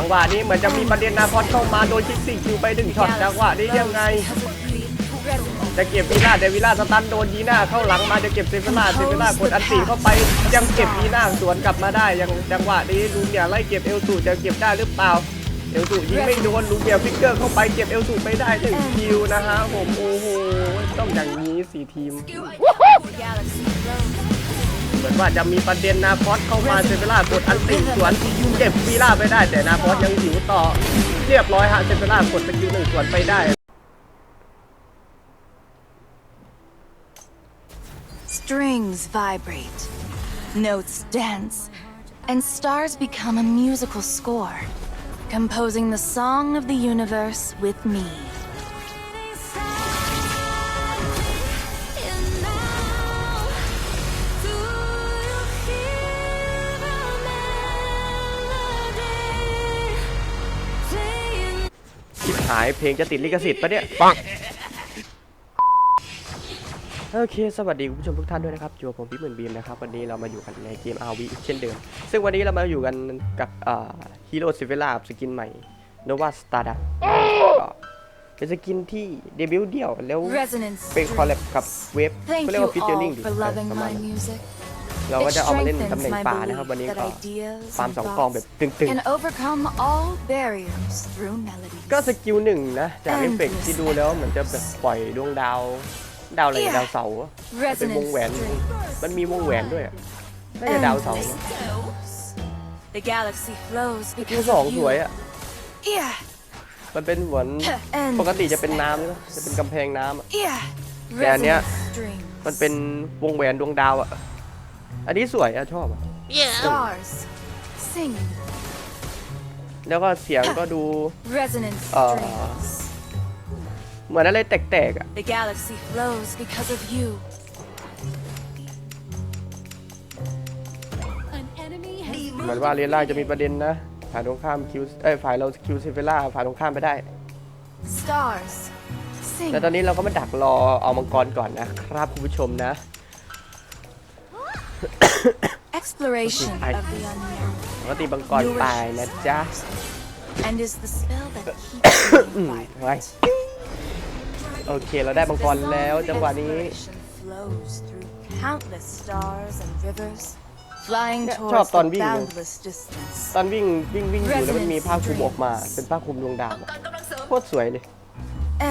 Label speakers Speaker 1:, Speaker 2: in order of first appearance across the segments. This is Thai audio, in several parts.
Speaker 1: จังหวะนี้เหมือนจะมีประเด็นนาคอสเข้ามาโดนคิกซี่คิวไปหนึ่งช็อตจังหวะนี้ยังไง จะเก็บวีล่าแต่วีล่าสตันโดนยีน่าเข้าหลังมาจะเก็บเซฟิล่าเซฟิล่ากดอันตีเข้าไปยังเก็บยีน่าสวนกลับมาได้ยังจังหวะนี้ลูเมียไล่เก็บเอลสูจะเก็บได้หรือเปล่าเอลสูยิงไม่โดนลูเมียฟิกเกอร์เข้าไปเก็บเอลสูไปได้หนึ่งคิวนะฮะผมโอ้โหต้องอย่างนี้สี่ทีม เหมือนว่าจะมีประเด็นนาคอสเข้ามาเซฟิล่ากดอันตีสวนเก็บวีล่าไปได้ แต่นาคอสยังหิวต่อเรียบร้อยฮะเซฟิล่ากดสกิลหนึ่งสวนไปได้
Speaker 2: Strings vibrate, notes dance, and stars become a musical score, composing the song of the universe with me.
Speaker 1: หายเพลงจะติดลิขสิทธิ์ปะเนี่ยปังโอเค สวัสดีคุณผู้ชมทุกท่านด้วยนะครับอยู่กับผมพี่หมื่นบีมนะครับ วันนี้เรามาอยู่กันในเกม RV อีกเช่นเดิม ซึ่งวันนี้เรามาอยู่กันกับฮีโร่ซิเวล่าสกินใหม่ Nova Stardust ก็เป็นสกินที่เดบิวต์เดี่ยวแล้ว
Speaker 2: Resonance
Speaker 1: เป็นคอลแลบกับเวฟ
Speaker 2: Thank
Speaker 1: ก็เรียก
Speaker 2: you
Speaker 1: ว่าฟิชเจอริง
Speaker 2: all
Speaker 1: ดิ
Speaker 2: for loving
Speaker 1: ประมาณ เราก็
Speaker 2: It
Speaker 1: จะเอามาเล่น
Speaker 2: strengthens
Speaker 1: ตำแหน่ง
Speaker 2: my
Speaker 1: ป่านะครับ วัน
Speaker 2: belief
Speaker 1: นี้
Speaker 2: that
Speaker 1: ก็
Speaker 2: ideas
Speaker 1: ฟาร์ม
Speaker 2: and
Speaker 1: สองกองแบบ
Speaker 2: thoughts
Speaker 1: ตึง
Speaker 2: can overcome all barriers through melodies.
Speaker 1: ๆก็สกิลหนึ่งนะ จากเอฟเฟกต์ที่ดูแล้วเหมือนจะแบบปล่อยดวงดาว ดาวอะไรดาวเสาร์อะเป็นวง
Speaker 2: Resonance
Speaker 1: แหวน
Speaker 2: strings.
Speaker 1: มันมีวงแหวนด้วยอะน่าจะดาวเสาร์
Speaker 2: Endless echoes. The galaxy flows
Speaker 1: คือ
Speaker 2: because
Speaker 1: สอง
Speaker 2: of
Speaker 1: ส
Speaker 2: you.
Speaker 1: วยอะ
Speaker 2: Yeah,
Speaker 1: มันเป็นเหมือน
Speaker 2: endless
Speaker 1: ปกติจะเป็นน้ำใช่ไหมจะเป็นกำแพงน้ำอะ
Speaker 2: Yeah.
Speaker 1: แต่อันเนี้ย
Speaker 2: Resonance strings.
Speaker 1: มันเป็นวงแหวนดวงดาวอะ อันนี้สวยอะชอบอะ
Speaker 2: Stars. Sing.
Speaker 1: แล้วก็เสียงก็ดู
Speaker 2: Resonance
Speaker 1: Uh.
Speaker 2: strings.
Speaker 1: เหมือนอะไรแตกๆอะ
Speaker 2: The galaxy flows because of you.
Speaker 1: เหมือนว่าเรล่าจะมีประเด็นนะฝ่ายตรงข้ามคิวเอ้ยฝ่ายเราคิวเซเฟล่าฝ่ายตรงข้ามไปได้
Speaker 2: Stars. Sing.
Speaker 1: แล้วตอนนี้เราก็มาดักรอเอามังกรก่อนนะครับคุณผู้ชมนะ
Speaker 2: Exploration
Speaker 1: I-
Speaker 2: of the unknown.
Speaker 1: ปกติมังกรตายนะจ๊ะ
Speaker 2: And is the spell that keeps
Speaker 1: อืม
Speaker 2: me
Speaker 1: ไว้
Speaker 2: vibrant.
Speaker 1: โอเค เราได้มังกรแล้วจังหวะนี้
Speaker 2: Exploration flows through countless stars and rivers, flying
Speaker 1: เนี่ย
Speaker 2: towards
Speaker 1: ชอบตอน
Speaker 2: the
Speaker 1: วิ่งเลย
Speaker 2: boundless distance.
Speaker 1: ตอนวิ่งวิ่งวิ่งอยู่แล้วมันมีผ้าคลุมออกมา เป็นผ้าคลุมดวงดาวอะโคตรสวยเลย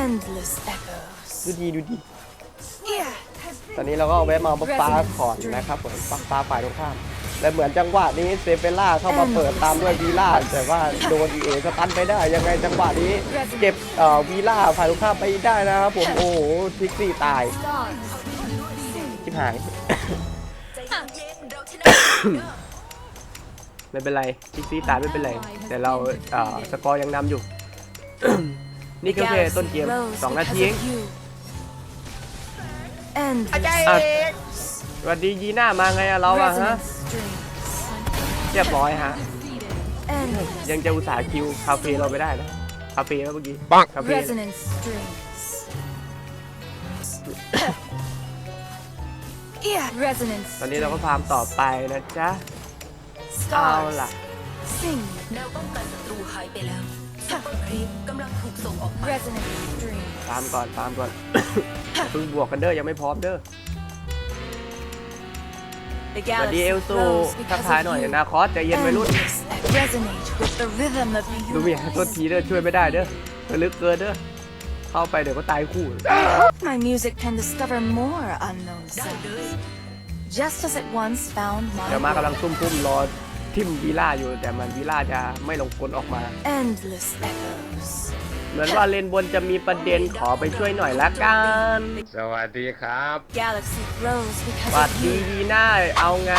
Speaker 2: Endless echoes.
Speaker 1: ดูดีดูดี
Speaker 2: Yeah.
Speaker 1: ต อนนี้เราก็เอาแวะมาบัฟฟ้าก่อนนะครับผมบัฟฟ้าฝ่ายตรงข้ามและเหมือนจังหวะนี้เซเปล่าเข้ามาเปิดตามด้วยวีล่าแต่ว่าโดนเอสตันไปได้ยังไงจังหวะนี้เก็บวีล่าฝ่ายตรงข้ามไปได้นะครับผมโอ้โหทิกซี่ตายชิบหายไม่เป็นไรทิกซี่ตายไม่เป็นไรแต่เราสกอร์ยังนำอยู่ นี่ก็แค่ต้นเกม
Speaker 2: Flows
Speaker 1: สองนาทีเอง
Speaker 2: of you. Endless
Speaker 1: อะสวัสดียีน่ามาไงอะเราอะฮะ
Speaker 2: resonance strings.
Speaker 1: เรียบร้อยฮะ
Speaker 2: Endless
Speaker 1: ยังจะอุตส่าห์คิวคาเฟ่เราไม่ได้นะคาเฟ่แล้วเมื่อกี้คาเฟ่
Speaker 2: resonance strings. yeah, resonance.
Speaker 1: ตอนนี้เราก็ฟาร์มต่อไปนะจ๊ะ เอา
Speaker 2: Stars.
Speaker 1: ล่ะ
Speaker 2: Sing.
Speaker 3: แนวป้องกันศัตรูหายไปแล้ว ซุปเปอร์ครีปกำลังถูกส่งออกมา
Speaker 2: Resonance strings.
Speaker 1: ฟาร์มก่อนฟาร์มก่อนเพิ่งบวกกันเด้อยังไม่พร้อมเด้อ
Speaker 2: The
Speaker 1: สวัสดี
Speaker 2: galaxy
Speaker 1: เอลซู
Speaker 2: flows
Speaker 1: ทัก
Speaker 2: because
Speaker 1: ทายหน่อย
Speaker 2: of you.
Speaker 1: นาคอสใจเย็นไปรุ่น
Speaker 2: Endless resonate with the rhythm of the
Speaker 1: ดูเมีย
Speaker 2: universe.
Speaker 1: โทษทีเด้อช่วยไม่ได้เด้อมันลึกเกินเด้อเข้าไปเดี๋ยวก็ตายคู่
Speaker 2: My music can discover more unknown sounds. Just as it once found
Speaker 1: เดี๋ยว
Speaker 2: my
Speaker 1: มากำลัง
Speaker 2: way.
Speaker 1: ซุ่มพุ่มรอ ทิมวีล่าอยู่แต่มันวีล่าจะไม่ลงกลออกมา
Speaker 2: Endless echoes.
Speaker 1: เหมือนว่าเลนบนจะมีประเด็นขอไปช่วยหน่อยละกัน
Speaker 4: สวัสดีครับ
Speaker 2: Galaxy flows
Speaker 1: ส
Speaker 2: because
Speaker 1: วัส
Speaker 2: of
Speaker 1: ดี
Speaker 2: you.
Speaker 1: ดีน่าเอาไง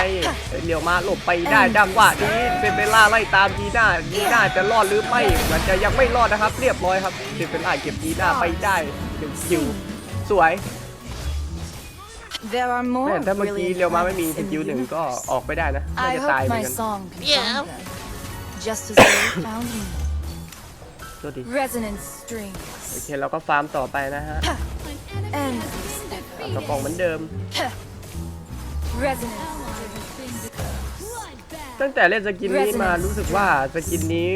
Speaker 1: เดี๋ยวมาหลบไปได้จังหวะนี้เซเปล่าไล่ตามดีน่าดีน่าจะรอดหรือไม่เหมันจะยังไม่รอดนะครับ เรียบร้อยครับเซเปล่าเก็บดีน่าไปได้หนึ่งคิวสวย
Speaker 2: There are
Speaker 1: แม่
Speaker 2: more
Speaker 1: ถ้าเมื่อกี้
Speaker 2: brilliant
Speaker 1: เรียวมาไม่มี
Speaker 2: lights
Speaker 1: ส
Speaker 2: in
Speaker 1: กิล
Speaker 2: the
Speaker 1: หนึ่งก็
Speaker 2: universe.
Speaker 1: ออกไปได้นะน่า
Speaker 2: I
Speaker 1: จะตาย
Speaker 2: hope
Speaker 1: เหมือน
Speaker 2: my
Speaker 1: กัน
Speaker 2: song can find them. Just as they found me.
Speaker 1: โทษที
Speaker 2: Resonance strings.
Speaker 1: โอเคเราก็ฟาร์มต่อไปนะฮะ
Speaker 2: Endless
Speaker 1: เอา
Speaker 2: echoes.
Speaker 1: กระป๋องเหมือนเดิม
Speaker 2: Resonance.
Speaker 1: ตั้งแต่เล่นสกินนี้มารู้สึกว่าสกินนี้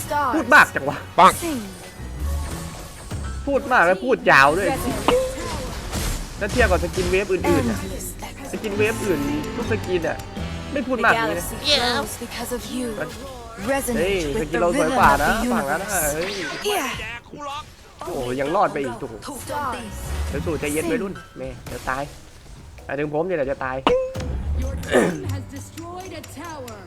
Speaker 2: Stars.
Speaker 1: พูดมากจังวะ
Speaker 2: Sing.
Speaker 1: พูดมากแล้วพูดยาวด้วย
Speaker 2: Resonance.
Speaker 1: ถ้าเทียบกับสกินเวฟอื่นๆอะ
Speaker 2: Endless
Speaker 1: ส
Speaker 2: echoes.
Speaker 1: กินเวฟอื่นทุกสกินอะไม่พูด
Speaker 2: The
Speaker 1: มากอย่างนี้นะ
Speaker 2: galaxy glows because of you.
Speaker 1: เฮ้ย
Speaker 2: Resonate
Speaker 1: ส
Speaker 2: with
Speaker 1: กิน
Speaker 2: the
Speaker 1: เราสวย
Speaker 2: rhythm
Speaker 1: กว่า
Speaker 2: of
Speaker 1: นะ
Speaker 2: the
Speaker 1: ฝั่งนั้นอะ
Speaker 2: universe.
Speaker 1: เฮ้ย
Speaker 2: Yeah.
Speaker 1: โอ้โหยังรอดไปอีกถูก
Speaker 3: ถูกโจมตี
Speaker 1: เดี๋ยวสู่ใจเย็นไปรุ่นแม่เดี๋ยวตายแต่ถึงผมเนี่ยเดี๋ยวจะตาย
Speaker 4: Your team has destroyed a tower.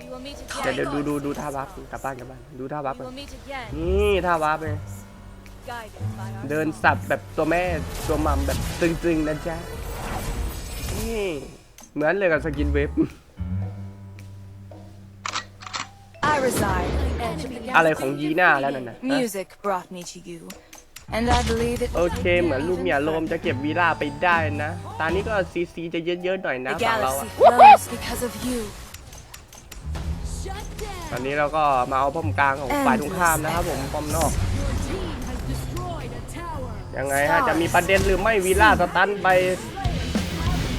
Speaker 2: We will meet
Speaker 1: เดี๋ยวเดี๋ยวดูดูดูท่าวับกลับบ้านกลับบ้านดูท่าวับ
Speaker 2: We
Speaker 1: กัน
Speaker 2: will meet again,
Speaker 1: นี่ท่าวับเลย
Speaker 2: guided by our
Speaker 1: เดินสับแบบตัวแม่ตัวมัมแบบตึงๆนะจ๊ะนี่เหมือนเลยกับสกินเวฟ
Speaker 2: I reside at the edge of the
Speaker 1: อะไร
Speaker 2: galaxy.
Speaker 1: ของยีน่าแล้วนั่นน่ะฮะ
Speaker 2: Music brought me to you, and I believe it
Speaker 1: โอเค เหมือนลูกเมียโลมจะเก็บวีล่าไปได้นะ ตอนนี้ก็ซีซีจะเยอะๆหน่อยนะ
Speaker 2: The
Speaker 1: ฝั่งเราอะ
Speaker 2: galaxy flows because of you.
Speaker 4: Shut
Speaker 1: ตอน
Speaker 4: down.
Speaker 1: นี้เราก็มาเอาป้อมกลางของฝ่ายตรงข้ามนะครับผมป้อมนอก ยังไงฮะจะมีประเด็นหรือไม่วีล่าสตันไป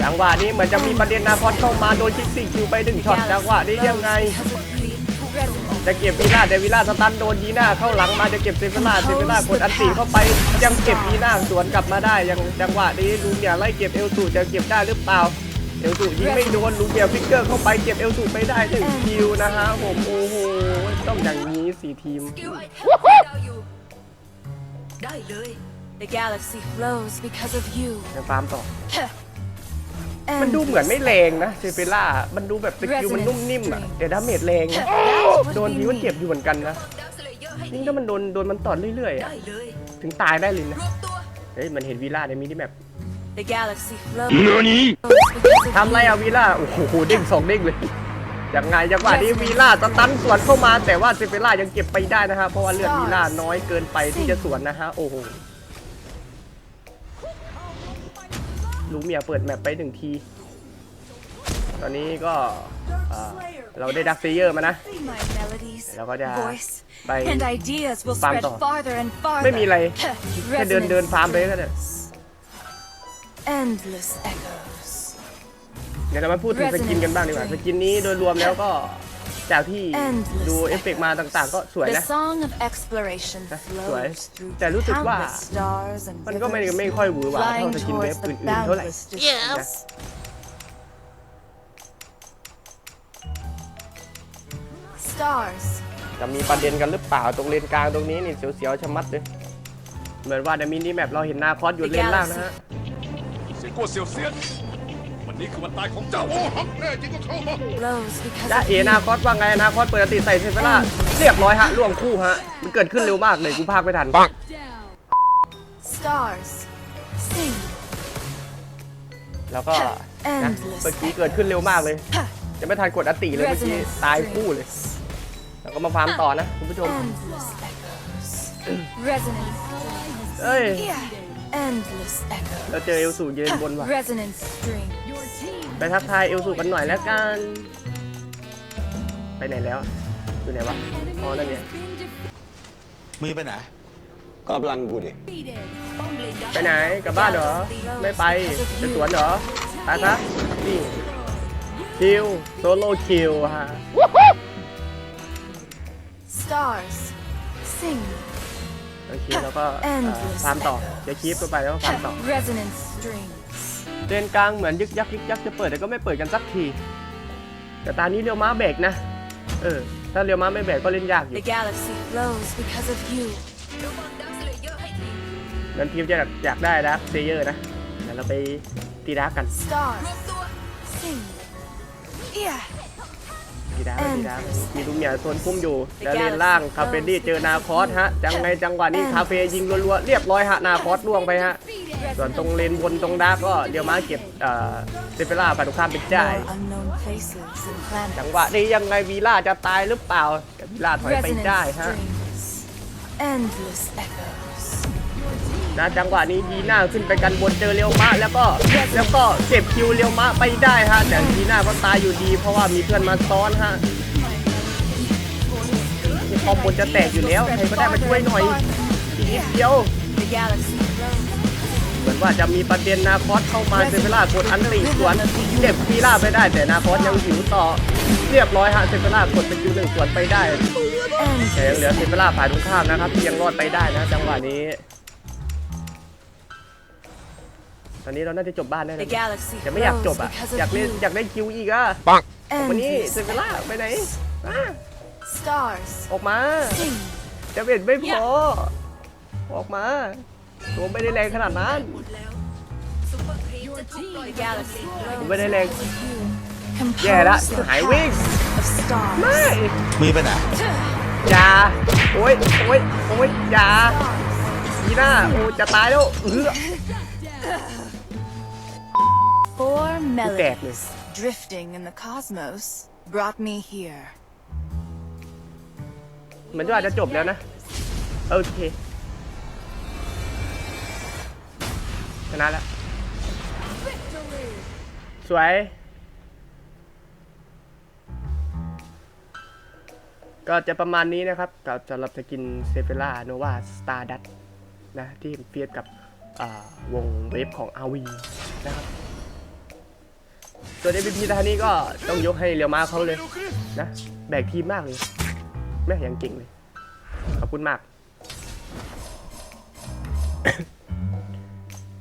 Speaker 1: จังหวะนี้เหมือนจะมีประเด็นนาคอสเข้ามาโดนคิกซี่คิวไปหนึ่งช็อตจังหวะนี้ยังไง จะเก็บวีล่าแต่วีล่าสตันโดนยีน่าเข้าหลังมาจะเก็บเซฟิล่าเซฟิล่ากดอันตีเข้าไปยังเก็บยีน่าสวนกลับมาได้ยังจังหวะนี้ลูเมียไล่เก็บเอลสูจะเก็บได้หรือเปล่าเอลสูยิงไม่โดนลูเมียฟิกเกอร์เข้าไปเก็บเอลสูไปได้หนึ่งคิวนะฮะผมโอ้โหต้องอย่างนี้สี่ทีม
Speaker 3: สกิลไอเทมของดาวอยู่ได้เลย
Speaker 2: The galaxy flows because of you.
Speaker 1: ยังฟาร์มต่อมันดูเหมือนไม่แรงนะเซฟิล่า มันดูแบบสกิลมันนุ่มนิ่มอะแต่ดาเมจแรงนะโดนทีมันเจ็บอยู่เหมือนกันนะ
Speaker 3: ดาวสเลเยอร์ให้
Speaker 1: ยิ่งถ้ามันโดนโดนมันต่อเรื่อยๆอะ
Speaker 3: ได้เลย
Speaker 1: ถึงตายได้เลยนะ
Speaker 3: รวมตัว
Speaker 1: เฮ้ยมันเห็นวีล่าในมินิแมป
Speaker 2: The galaxy flows because of
Speaker 1: ทำไรอะวีล่า โอ้โหเด้งสองเด้งเลยยังไงจังหวะนี้วีล่าสตันสวนเข้ามา แต่ว่าเซเปล่ายังเก็บไปได้นะฮะเพราะว่าเลือดวีล่าน้อยเกินไปที่จะสวนนะฮะโอ้โห ลูกเมียเปิดแมปไปหนึ่งที ตอนนี้ก็เอ่อเราได้ดักเซเยอร์มานะ
Speaker 2: My melodies,
Speaker 1: แล้วก็จะ
Speaker 2: voice,
Speaker 1: ไป
Speaker 2: and ideas will
Speaker 1: ฟาร์ม
Speaker 2: spread
Speaker 1: ต่อ
Speaker 2: farther and farther.
Speaker 1: ไม่มีอะไร แค่เดิน
Speaker 2: Resonance
Speaker 1: เดินฟาร์มไปก็ได้
Speaker 2: Endless echoes.
Speaker 1: เดี๋ยวเรามาพูดถึงสกินกันบ้างดีกว่า สกินนี้โดยรวมแล้วก็ จากที่
Speaker 2: Endless
Speaker 1: ดูเอฟเฟกต์มาต่างๆ ก็สวย
Speaker 2: The
Speaker 1: นะ
Speaker 2: song of exploration
Speaker 1: นะสวย
Speaker 2: flows through
Speaker 1: แต่รู้สึกว่า
Speaker 2: countless stars and
Speaker 1: มันก็ไม่
Speaker 2: rivers,
Speaker 1: ไม่ค่อยหวือหวาเท่า
Speaker 2: flying
Speaker 1: สกินเวฟ
Speaker 2: towards the
Speaker 1: อื่นๆเท่าไหร่
Speaker 2: boundless distance.
Speaker 1: นะ
Speaker 2: Stars.
Speaker 1: จะมีประเด็นกันหรือเปล่าตรงเลนกลางตรงนี้นี่เสียวๆชะมัดเลยเหมือนว่าในมินิแมปเราเห็นนาคอสอยู่เลนล่างนะฮะ
Speaker 5: เสียงกลัวเสียวเสียนวั นนี้คือวันตายของเจ้าโอ้หักแน่จริงก็เข้ามา
Speaker 2: Flows because
Speaker 1: จ้า
Speaker 2: of
Speaker 1: เอ
Speaker 2: you.
Speaker 1: นาคอสว่าไงนาคอสเปิดอันติใส่เซฟล่าเรียบร้อยฮะล่วงคู่ฮะ มันเกิดขึ้นเร็วมากเลยกูพากไม่ทัน
Speaker 4: Down.
Speaker 2: Stars. Sing.
Speaker 1: แล้วก็นะ
Speaker 2: Endless
Speaker 1: เมื่อกี้เกิดขึ้นเร็วมากเลยจะไม่ทันกดอัตติเลยเมื่อกี้
Speaker 2: Resonance
Speaker 1: ตายคู่เลยแล้วก็มาฟาร์มต่อนะคุณผู้ชม
Speaker 2: Endless echoes. Resonance.
Speaker 1: เอ้ย
Speaker 2: Yeah. Endless echoes.
Speaker 1: เราเจอเอลสูยืนบนว่ะ
Speaker 2: Resonance string.
Speaker 4: Your team
Speaker 1: ไปทักทายเอลสูกันหน่อยแล้วกัน ไปไหนแล้ว อยู่ไหนวะ อ๋อนั่นไง
Speaker 6: มึงจะไปไหน
Speaker 7: ก็กำลังกูดิ
Speaker 4: defeated.
Speaker 3: ป้อมเลนดาว
Speaker 1: ไปไหน กลับบ้านเหรอ ไม่ไปจะสวนเหรอไปซะนี่คิวโซโล่คิวฮะ
Speaker 2: Stars. Sing.
Speaker 1: โอเคแล้วก็เอ่อฟาร์มต่อเดี๋ยวคลิปก็ไปแล้วก็ฟาร์มต่อ
Speaker 2: Resonance strings.
Speaker 1: เลนกลางเหมือนยึกยักยึกยักจะเปิดแต่ก็ไม่เปิดกันสักที แต่ตอนนี้เรียวม้าแบกนะ เออ ถ้าเรียวม้าไม่แบกก็เล่นยากอยู่
Speaker 2: The galaxy flows because of you.
Speaker 3: ระวังดาวสเลเยอร์ให้ที
Speaker 1: นั้นทีมจะอยากได้ดักเซเยอร์นะเดี๋ยวเราไปตีดักกัน
Speaker 2: Stars.
Speaker 3: รวมตัว
Speaker 2: Sing. Yeah.
Speaker 1: ตีดักตีดักมีลุงเหมียโซนพุ่มอยู่แล้วเลนล่างคาเฟนดี้เจอนาคอสฮะ จังไงจังหวะนี้คาเฟยิงรัวๆเรียบร้อยฮะนาคอสล่วงไปฮะ ส่วนตรงเลนบนตรงดักก็เรียวม้าเก็บเอ่อเซเปล่าฝ่ายตรงข้ามเป็นได้
Speaker 2: More unknown places and
Speaker 1: จัง
Speaker 2: planets.
Speaker 1: หวะนี้ยังไงวีล่าจะตายหรือเปล่าแต่วีล่าถอยไปได้
Speaker 2: Resonance
Speaker 1: ฮะ
Speaker 2: strings. Endless echoes.
Speaker 1: นะจังหวะนี้ยีน่าขึ้นไปกันบนเจอเรียวมะแล้วก็แล้วก็เก็บคิวเรียวมะไปได้ฮะแต่ยีน่าก็ตายอยู่ดีเพราะว่ามีเพื่อนมาซ้อนฮะคอมบนจะแตกอยู่แล้วใครก็ได้มาช่วยหน่อยอีกนิดเดียวเหมือนว่าจะมีประเด็นนาคอสเข้ามาเซเฟล่ากดอันตีสวนเก็บฟีล่าไปได้แต่นาคอสยังหิวต่อเรียบร้อยฮะเซเฟล่ากดสกิลหนึ่งสวนไปได้แต่ยังเหลือเซเฟล่าฝ่ายตรงข้ามนะครับยังรอดไปได้นะจังหวะนี้ อนนี้เราน่าจะจบบ้านได้
Speaker 3: The
Speaker 1: แล้ว
Speaker 3: galaxy
Speaker 1: แต่ไม่อยากจบอะอยากเล่นอยากได้คิวอีกอะวันนี้เซเฟล่า ไปไหนอะ
Speaker 2: Stars,
Speaker 1: ออกมา
Speaker 2: sing.
Speaker 1: จะเป็นไม่พอ ออกมาตัวไม่ได้แรงขนาดนั้น
Speaker 3: หมดแล้วซุปเปอร์ครีปจะถูกปล่อย The galaxy
Speaker 1: ผมไม่ได้แรง
Speaker 2: Compose
Speaker 1: แย่ละ
Speaker 2: the
Speaker 1: หายวิ่ง
Speaker 2: path of stars.
Speaker 1: ไม่
Speaker 6: มือไปไหน
Speaker 1: อย่าโอ้ยโอ้ยโอ้ยอย่ายีน่าโอ้จะตายแล้วเออ
Speaker 2: Four
Speaker 1: Tẹt
Speaker 2: melodies drifting in the cosmos brought me here.
Speaker 1: เหมือนว่าอาจจะจบแล้วนะ โอเคชนะแล้ว สวย ก็จะประมาณนี้นะครับกับสำหรับสกินเซเฟล่าโนวาสตาร์ดัตนะ ที่เฟียดกับอ่าวงเวฟของอาวีนะครับ ส่วน MVP ท่านนี้ก็ต้องยกให้เรียวมาเขาเลยนะ แบกทีมมากเลย แม่ยังเก่งเลย ขอบคุณมาก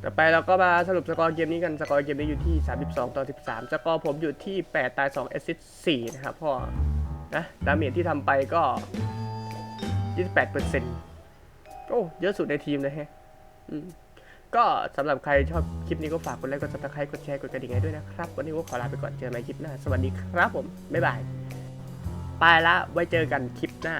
Speaker 1: ต่อไปเราก็มาสรุปสกอร์เกมนี้กัน สกอร์เกมนี้อยู่ที่ 32 ต่อ 13 สกอร์ผมอยู่ที่ 8 ตาย 2 แอสซิสต์4นะครับพ่อ นะ ดาเมจที่ทำไปก็ 28เปอร์เซ็นต์โอ้ เยอะสุดในทีมเลยฮะ อืม ก็สำหรับใครชอบคลิปนี้ก็ฝากกดไลค์ กดซับสไครต์กดแชร์ กดกระดิ่งให้ด้วยนะครับ วันนี้ก็ขอลาไปก่อน เจอกันใหม่คลิปหน้า สวัสดีครับผม บ๊ายบาย ไปละ ไว้เจอกันคลิปหน้า